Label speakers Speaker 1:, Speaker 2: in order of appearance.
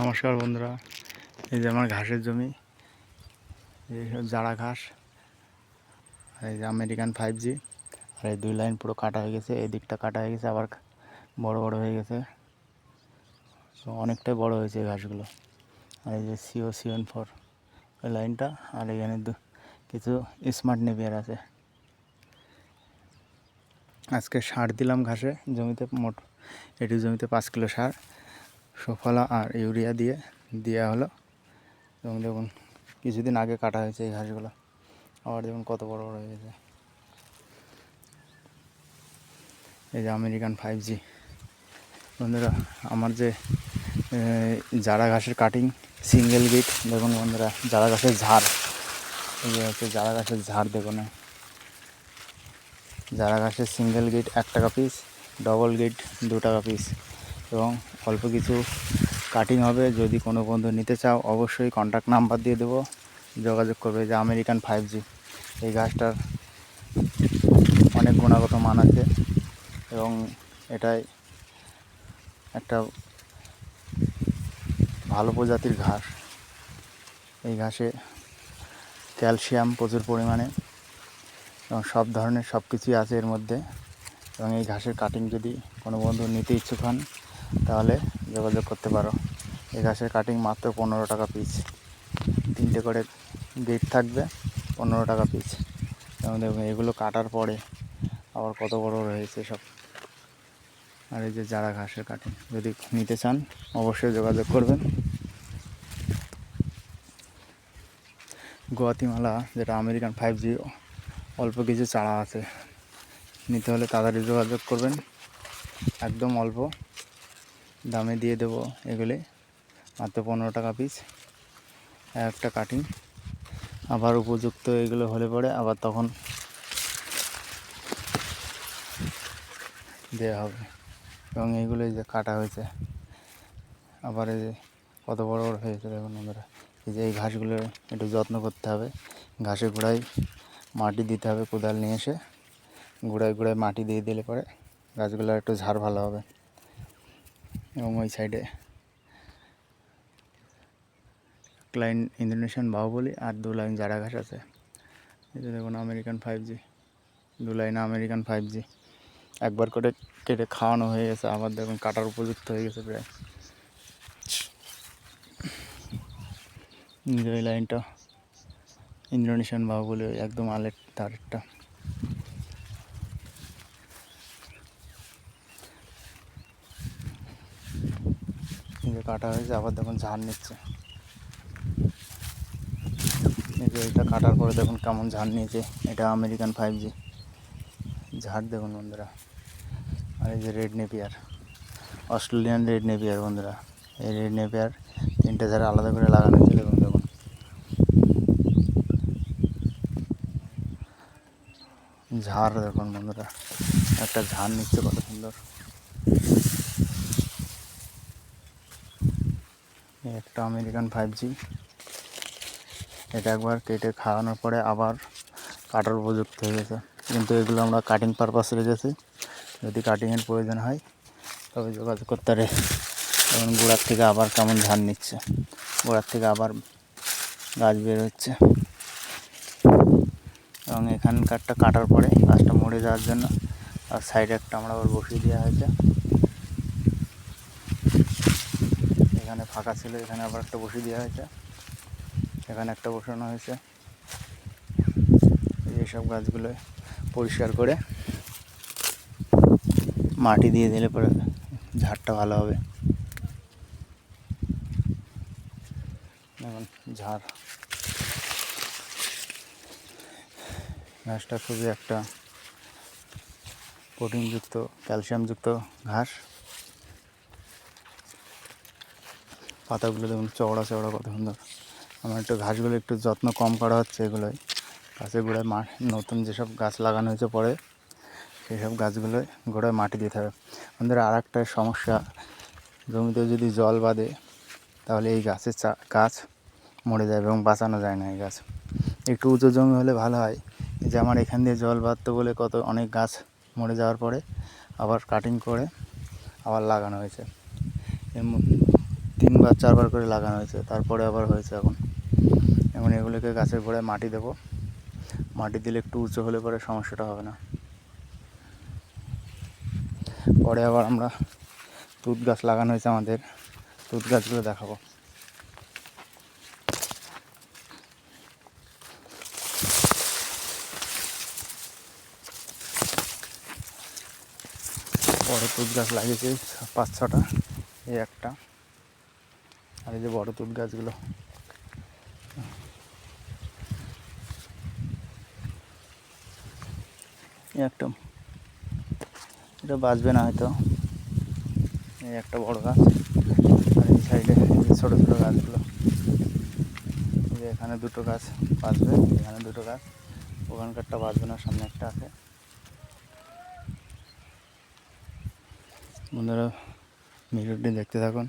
Speaker 1: নমস্কার বন্ধুরা। এই যে আমার ঘাসের জমি, এই সব জাড়া ঘাস এই যে আমেরিকান ফাইভ জি আর এই দুই লাইন পুরো কাটা হয়ে গেছে এই দিকটা কাটা হয়ে গেছে, আবার বড় বড় হয়ে গেছে। তো অনেকটাই বড় হয়েছে এই ঘাসগুলো। আর এই যে সিও সিওন ফোর ওই লাইনটা, আর এখানে কিছু স্মার্ট নেপিয়ার আছে। আজকে সার দিলাম ঘাসে, জমিতে মোট, এটি জমিতে পাঁচ কিলো সার। সুফলা আর ইউরিয়া দিয়ে দেওয়া হলো। এবং দেখুন, কিছুদিন আগে কাটা হয়েছে এই ঘাসগুলো আবার দেখুন কত বড় বড় হয়ে গেছে এই যে আমেরিকান ফাইভ জি। বন্ধুরা, আমার যে জারা ঘাসের কাটিং সিঙ্গেল বিট দেখুন বন্ধুরা, জারা ঘাসের ঝাড়। এই হচ্ছে জারা ঘাসের ঝাড়, দেখুন। জারা ঘাসের সিঙ্গেল গিট এক টাকা পিস ডবল গিট দু টাকা পিস এবং অল্প কিছু কাটিং হবে। যদি কোনো বন্ধু নিতে চাও, অবশ্যই কন্ট্যাক্ট নাম্বার দিয়ে দেবো। যোগাযোগ করবে যে আমেরিকান ফাইভ জি এই গাছটার অনেক গুণগত মান আছে এবং এটাই একটা ভালো প্রজাতির ঘাস। এই ঘাসে ক্যালসিয়াম প্রচুর পরিমাণে এবং সব ধরনের সব কিছুই আছে এর মধ্যে। এবং এই ঘাসের কাটিং যদি কোনো বন্ধু নিতে ইচ্ছুক হন তাহলে যোগাযোগ করতে পারো। এই ঘাসের কাটিং মাত্র পনেরো টাকা পিস তিনটে করে গেট থাকবে, পনেরো টাকা পিস এবং দেখুন, এগুলো কাটার পরে আবার কত বড় রয়েছে সব। আর এই যে যারা ঘাসের কাটিং যদি নিতে চান, অবশ্যই যোগাযোগ করবেন। গোয়াতিমালা, যেটা আমেরিকান ফাইভ জি অল্প কিছু চারা আছে। নিতে হলে তাড়াতাড়ি যোগাযোগ করবেন। একদম অল্প। দামে দিয়ে দেবো এগুলি। মাত্র পনেরো টাকা পিস একটা কাটিং আবার উপযুক্ত এগুলো হলে পরে আবার তখন দেওয়া হবে। এবং এইগুলো যে কাটা হয়েছে। আবার এই যে কত বড় বড় হয়েছে দেখুন আমরা এই যে এই ঘাসগুলো একটু যত্ন করতে হবে। ঘাসে গোড়ায় মাটি দিতে হবে কোদাল নিয়ে এসে। গোড়ায় গোড়ায় মাটি দিয়ে দিলে পরে গাছগুলোর একটু ঝাড় ভালো হবে। এবং ওই সাইডে এক লাইন ইন্দোনেশিয়ান বাহুবলি আর দু লাইন জারা ঘাস আছে। যে দেখুন আমেরিকান ফাইভ জি দু লাইন আমেরিকান ফাইভ জি একবার করে কেটে খাওয়ানো হয়ে গেছে, আবার দেখুন কাটার উপযুক্ত হয়ে গেছে প্রায়। ওই লাইনটা ইন্দোনেশিয়ান বাহুবলি একদম আলের তারেরটা যে কাটা হয়েছে, আবার দেখুন ঝাড় নিচ্ছে। এই যে এটা কাটার পরে দেখুন কেমন ঝাড় নিয়েছে, এটা আমেরিকান ফাইভ জি ঝাড় দেখুন বন্ধুরা, আর এই যে red napier Australian red napier বন্ধুরা, এই রেড নেপিয়ার তিনটে ঝাড় আলাদা করে লাগানো ছিল দেখুন দেখুন। ঝাড় দেখুন বন্ধুরা, একটা ঝাড় নিচ্ছে কত সুন্দর। একটা আমেরিকান ফাইভ জি এটা একবার কেটে খাওয়ানোর পরে আবার কাটার উপযুক্ত হয়ে গেছে। কিন্তু এগুলো আমরা কাটিং পারপাস রেখেছি। যদি কাটিংয়ের প্রয়োজন হয়, তবে যোগাযোগ করতে পারে। এবং গোড়ার থেকে আবার কেমন ধান নিচ্ছে। গোড়ার থেকে আবার গাছ বের হচ্ছে। এবং এখানকারটা কাটার পরে গাছটা মরে যাওয়ার জন্য আর সাইডে একটা আমরা আবার বসিয়ে দেওয়া হয়েছে এখানে ফাঁকা ছিল, এখানে আবার একটা বসিয়ে দেওয়া হয়েছে। এখানে একটা বসানো হয়েছে। এই সব গাছগুলো পরিষ্কার করে মাটি দিয়ে দিলে পরে ঝাড়টা ভালো হবে। যেমন ঝাড়। ঘাসটা খুবই একটা প্রোটিনযুক্ত, ক্যালসিয়ামযুক্ত ঘাস। পাতাগুলো দেখুন, চওড়া চওড়া কত সুন্দর। আমার একটু ঘাসগুলো একটু যত্ন কম করা হচ্ছে এগুলোই গাছের গোড়ায় মা নতুন যেসব গাছ লাগানো হয়েছে পরে, সেসব গাছগুলোয় গোড়ায় মাটি দিতে হবে। আমাদের আর একটা সমস্যা, জমিতে যদি জল বাঁধে তাহলে এই গাছের চা গাছ মরে যায় এবং বাঁচানো যায় না এই গাছ। একটু উঁচু জমি হলে ভালো হয়। যে আমার এখান দিয়ে জল বাঁধতো বলে কত অনেক গাছ মরে যাওয়ার পরে আবার কাটিং করে আবার লাগানো হয়েছে। এর তিনবার, চারবার করে লাগানো হয়েছে। তারপরে আবার হয়েছে এখন। এখন এগুলোকে গাছের গোড়ায় মাটি দেবো। মাটি দিলে একটু উঁচু হলে পরে সমস্যাটা হবে না। পরে আবার আমরা তুত গাছ লাগানো হয়েছে আমাদের। তুত গাছগুলো দেখাবো। বড় তুত গাছ লাগিয়েছি, পাঁচ ছটা, এই একটা। আর এই যে বড় তুত গাছগুলো। একটা, এটা বাঁচবে না হয়তো। এই একটা বড় গাছ। আর এই সাইডে ছোটো ছোটো গাছগুলো। যে এখানে দুটো গাছ বাঁচবে, এখানে দুটো গাছ। ওখানকারটা বাঁচবে না, সামনে একটা আছে। বন্ধুরা, ভিডিওটি দেখতে থাকুন।